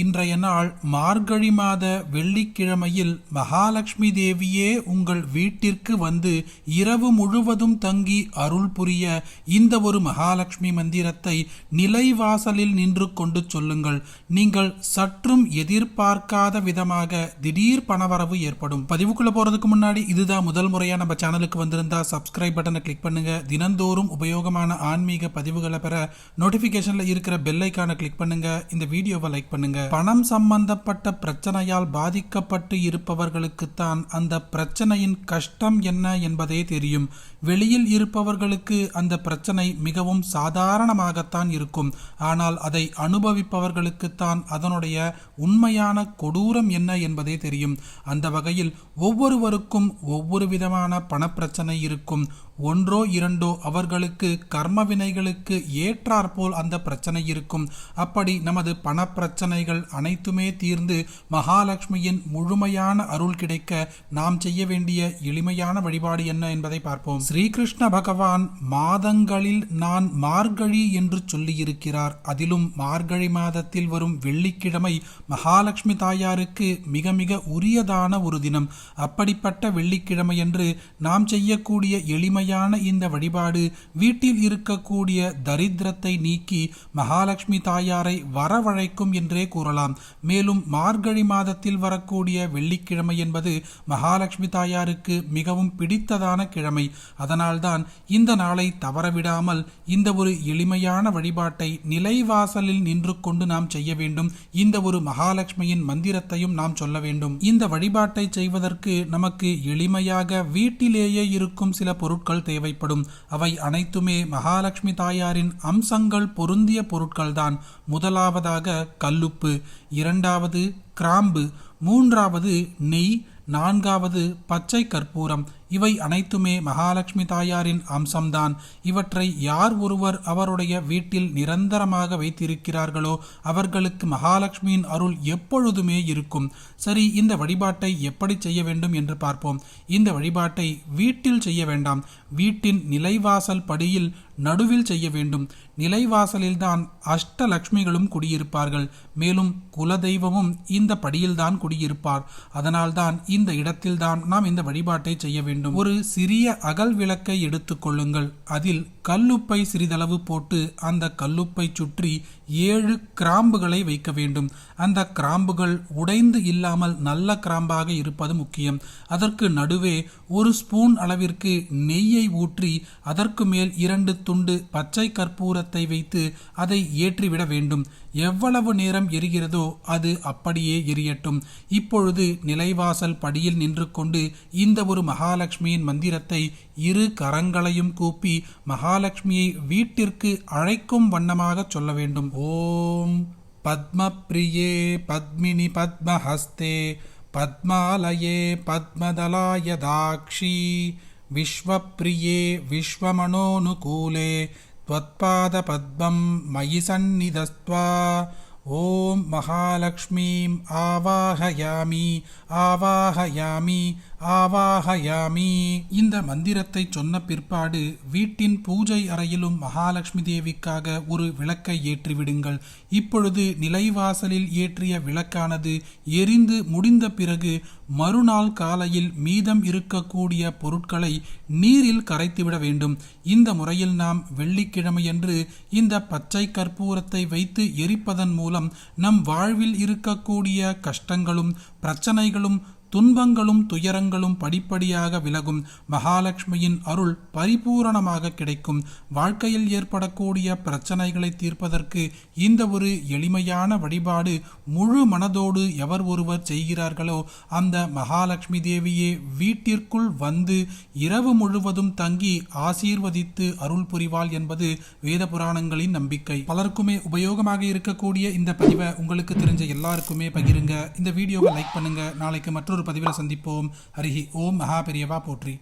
இன்றைய நாள் மார்கழி மாத வெள்ளிக்கிழமையில் மகாலட்சுமி தேவியே உங்கள் வீட்டிற்கு வந்து இரவு முழுவதும் தங்கி அருள் புரிய இந்த ஒரு மகாலட்சுமி மந்திரத்தை நிலைவாசலில் நின்று கொண்டு சொல்லுங்கள். நீங்கள் சற்றும் எதிர்பார்க்காத விதமாக திடீர் பணவரவு ஏற்படும். பதிவுக்குள்ள போறதுக்கு முன்னாடி இதுதான் முதல் முறையா நம்ம சேனலுக்கு வந்திருந்தா சப்ஸ்கிரைப் பட்டனை கிளிக் பண்ணுங்க. தினந்தோறும் உபயோகமான ஆன்மீக பதிவுகளை பெற நோட்டிபிகேஷன்ல இருக்கிற பெல் ஐக்கானை கிளிக் பண்ணுங்க. இந்த வீடியோவை லைக் பண்ணுங்க. பணம் சம்பந்தப்பட்ட பிரச்சனையால் பாதிக்கப்பட்டு இருப்பவர்களுக்குத்தான் அந்த பிரச்சனையின் கஷ்டம் என்ன என்பதே தெரியும். வெளியில் இருப்பவர்களுக்கு அந்த பிரச்சனை மிகவும் சாதாரணமாகத்தான் இருக்கும். ஆனால் அதை அனுபவிப்பவர்களுக்குத்தான் அதனுடைய உண்மையான கொடூரம் என்ன என்பதே தெரியும். அந்த வகையில் ஒவ்வொருவருக்கும் ஒவ்வொரு விதமான பணப்பிரச்சனை இருக்கும். ஒன்றோ இரண்டோ அவர்களுக்கு கர்ம வினைகளுக்கு ஏற்றாற்போல் அந்த பிரச்சனை இருக்கும். அப்படி நமது பணப்பிரச்சனைகள் அனைத்துமே தீர்ந்து மகாலட்சுமியின் முழுமையான அருள் கிடைக்க நாம் செய்ய வேண்டிய எளிமையான வழிபாடு என்ன என்பதை பார்ப்போம். ஸ்ரீகிருஷ்ண பகவான் மாதங்களில் நான் மார்கழி என்று சொல்லியிருக்கிறார். அதிலும் மார்கழி மாதத்தில் வரும் வெள்ளிக்கிழமை மகாலட்சுமி தாயாருக்கு மிக மிக உரியதான ஒரு தினம். அப்படிப்பட்ட வெள்ளிக்கிழமை என்று நாம் செய்யக்கூடிய எளிமையான இந்த வழிபாடு வீட்டில் இருக்கக்கூடிய தரித்திரத்தை நீக்கி மகாலட்சுமி தாயாரை வரவழைக்கும் என்றே கூறலாம். மேலும் மார்கழி மாதத்தில் வரக்கூடிய வெள்ளிக்கிழமை என்பது மகாலட்சுமி தாயாருக்கு மிகவும் பிடித்ததான கிழமை. அதனால்தான் இந்த நாளை தவறவிடாமல் இந்த ஒரு எளிமையான வழிபாட்டை நிலைவாசலில் நின்று கொண்டு நாம் செய்ய வேண்டும். இந்த ஒரு மகாலட்சுமியின் மந்திரத்தையும் நாம் சொல்ல வேண்டும். இந்த வழிபாட்டை செய்வதற்கு நமக்கு எளிமையாக வீட்டிலேயே இருக்கும் சில பொருட்கள் தேவைப்படும். அவை அனைத்துமே மகாலட்சுமி தாயாரின் அம்சங்கள் பொருந்திய பொருட்கள்தான். முதலாவதாக கல்லுப்பு இரண்டாவது கிராம்பு மூன்றாவது நெய் நான்காவது பச்சை கற்பூரம். இவை அனைத்துமே மகாலட்சுமி தாயாரின் அம்சம்தான். இவற்றை யார் ஒருவர் அவருடைய வீட்டில் நிரந்தரமாக வைத்திருக்கிறார்களோ அவர்களுக்கு மகாலட்சுமியின் அருள் எப்பொழுதுமே இருக்கும். சரி இந்த வழிபாட்டை எப்படி செய்ய வேண்டும் என்று பார்ப்போம். இந்த வழிபாட்டை வீட்டில் செய்ய வேண்டாம். வீட்டின் நிலைவாசல் படியில் நடுவில் செய்ய வேண்டும். நிலைவாசலில்தான் அஷ்டலக்ஷ்மிகளும் குடியிருப்பார்கள். மேலும் குலதெய்வமும் இந்த படியில்தான் குடியிருப்பார். அதனால்தான் இந்த இடத்தில்தான் நாம் இந்த வழிபாட்டை செய்ய வேண்டும். ஒரு சிறிய அகல் விளக்கை எடுத்துக்கொள்ளுங்கள் அதில் கல்லுப்பை சிறிதளவு போட்டு அந்த கல்லுப்பை சுற்றி ஏழு கிராம்புகளை வைக்க வேண்டும். அந்த கிராம்புகள் உடைந்து இல்லாமல் நல்ல கிராம்பாக இருப்பது முக்கியம். அதற்கு நடுவே ஒரு ஸ்பூன் அளவிற்கு நெய்யை ஊற்றி அதற்கு மேல் இரண்டு துண்டு பச்சை கற்பூரத்தை வைத்து அதை ஏற்றிவிட வேண்டும். எவ்வளவு நேரம் எரிகிறதோ அது அப்படியே எரியட்டும். இப்பொழுது நிலைவாசல் படியில் நின்று கொண்டு இந்த ஒரு மகாலட்சுமியின் மந்திரத்தை இரு கரங்களையும் கூப்பி மகாலட்சுமியை வீட்டிற்கு அழைக்கும் வண்ணமாக சொல்ல வேண்டும் ஓம் பத்மப்ரியே பத்மினி பத்மஹஸ்தே பத்மாலயே பத்மதலாய தாக்ஷி விஸ்வப்ரியே விஸ்வமனோனுகூலே त्वत्पादपद्मं मयि सन्निधस्त्वा ॐ महालक्ष्मीम् आवाहयामि ஆவாஹயாமி ஆவாகயாமி. இந்த மந்திரத்தை சொன்ன பிற்பாடு வீட்டின் பூஜை அறையிலும் மகாலட்சுமி தேவிக்காக ஒரு விளக்கை ஏற்றிவிடுங்கள். இப்பொழுது நிலைவாசலில் ஏற்றிய விளக்கானது எரிந்து முடிந்த பிறகு மறுநாள் காலையில் மீதம் இருக்கக்கூடிய பொருட்களை நீரில் கரைத்துவிட வேண்டும். இந்த முறையில் நாம் வெள்ளிக்கிழமையன்று இந்த பச்சை கற்பூரத்தை வைத்து எரிப்பதன் மூலம் நம் வாழ்வில் இருக்கக்கூடிய கஷ்டங்களும் பிரச்சனைகளும் துன்பங்களும் துயரங்களும் படிப்படியாக விலகும் மகாலட்சுமியின் அருள் பரிபூரணமாக கிடைக்கும். வாழ்க்கையில் ஏற்படக்கூடிய பிரச்சனைகளை தீர்ப்பதற்கு இந்த ஒரு எளிமையான வழிபாடு முழு மனதோடு எவர் ஒருவர் செய்கிறார்களோ அந்த மகாலட்சுமி தேவியே வீட்டிற்குள் வந்து இரவு முழுவதும் தங்கி ஆசீர்வதித்து அருள் புரிவாள் என்பது வேத புராணங்களின் நம்பிக்கை. பலருக்குமே உபயோகமாக இருக்கக்கூடிய இந்த பதிவை உங்களுக்கு தெரிஞ்ச எல்லாருக்குமே பகிருங்க. இந்த வீடியோவை லைக் பண்ணுங்க. நாளைக்கு மற்றொரு பதிவில் சந்திப்போம். ஹரிஹி ஓம் மகாபெரியவா போற்றி.